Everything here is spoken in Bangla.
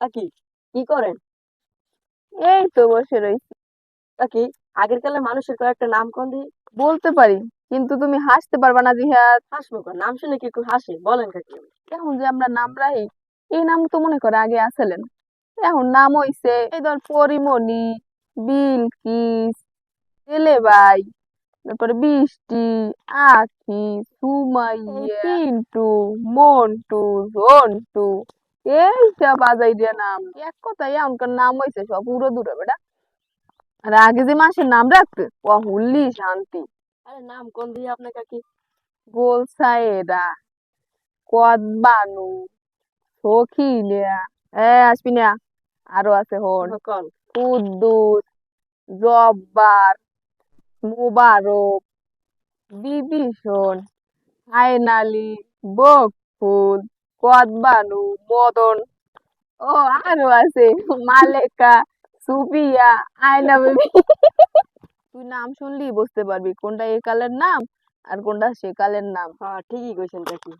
কাকি কি করেন? এই তো বসে রয়েছি কাকি আগের কালে মানুষের কয়েকটা নাম কোন দিই বলতে পারি কিন্তু তুমি হাসতে পারবা না দিহাত হাসবো কেন? নাম শুনে কি একটু হাসে? বলেন কাকি। এখন যে আমরা নাম রাখি এই নাম তো মনে করে আগে আসলেন এখন নাম হইছে এই ধর পরিমণি বিলকিস ভাই তারপরে বৃষ্টি আখি সুমাইয়া পিন্টু মন্টু ঝন্টু এইসব বাজাই দিয়া নাম। এক কথায় এখনকার নাম হইছে সব পুরো দূরে বেটা। আর আগে যে মাসের নাম রাখতে ও হুল্লি শান্তি। আরে নাম কোন দিই আপনার কাকি গোলসায়েরা কদবানু সখিলিয়া এ আসবি না আরও আছে হন। কুদ্দুস জব্বার মুবারক বিভীষণ আইনালি বকফুল। কদবানু মদন। ও আরও আছে মালেকা সুফিয়া আয়না বেবি। তুই নাম শুনলি বুঝতে পারবি কোনটা এ কালের নাম আর কোনটা সে কালের নাম। হ্যাঁ ঠিকই কইছেন কাকি